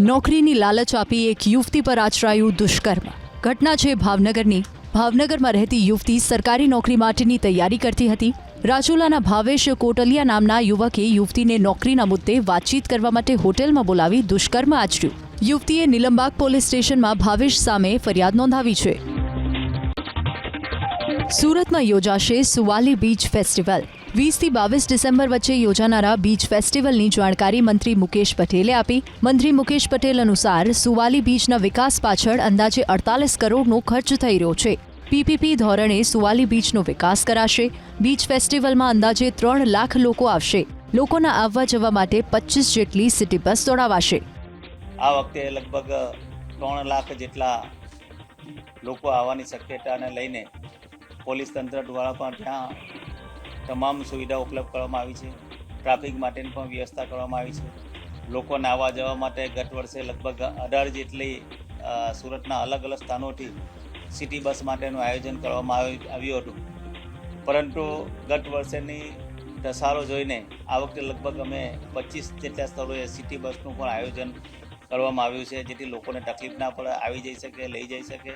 નોકરીની લાલચ આપી એક યુવતી પર આચરાયું દુષ્કર્મ. ઘટના છે ભાવનગરની. ભાવનગરમાં રહેતી યુવતી સરકારી નોકરી માટેની તૈયારી કરતી હતી. રાજુલાના ભાવેશ કોટલિયા નામના યુવકે યુવતીને નોકરીના મુદ્દે વાતચીત કરવા માટે હોટેલમાં બોલાવી દુષ્કર્મ આચર્યું. યુવતીએ નિલંબાગ પોલીસ સ્ટેશનમાં ભાવેશ સામે ફરિયાદ નોંધાવી છે. સુરતમાં યોજાશે સુવાલી બીચ ફેસ્ટિવલ. વીસથી બાવીસ ડિસેમ્બર વચ્ચે યોજાનારા બીચ ફેસ્ટિવલની જાણકારી મંત્રી મુકેશ પટેલે આપી. મંત્રી મુકેશ પટેલ અનુસાર સુવાલી બીચના વિકાસ પાછળ અંદાજે અડતાલીસ કરોડનો ખર્ચ થઈ રહ્યો છે. પીપીપી ધોરણે સુવાલી બીચનો વિકાસ કરાશે. બીચ ફેસ્ટિવલમાં અંદાજે ત્રણ લાખ લોકો આવશે. લોકોના આવવા જવા માટે પચીસ જેટલી સિટી બસ દોડાવાશે. આ વખતે લગભગ ત્રણ લાખ જેટલા લોકો આવવાની શક્યતાને લઈને પોલીસ તંત્ર દ્વારા પણ ત્યાં તમામ સુવિધા ઉપલબ્ધ કરવામાં આવી છે. ટ્રાફિક માટેની પણ વ્યવસ્થા કરવામાં આવી છે. લોકોને આવવા જવા માટે ગત વર્ષે લગભગ અઢાર જેટલી સુરતના અલગ અલગ સ્થાનોથી સિટી બસ માટેનું આયોજન કરવામાં આવી- આવ્યું હતું. પરંતુ ગત વર્ષેની ધસારો જોઈને આ વખતે લગભગ અમે પચીસ જેટલા સ્થળોએ સિટી બસનું પણ આયોજન કરવામાં આવ્યું છે, જેથી લોકોને તકલીફ ના પડે, આવી જઈ શકે, લઈ જઈ શકે.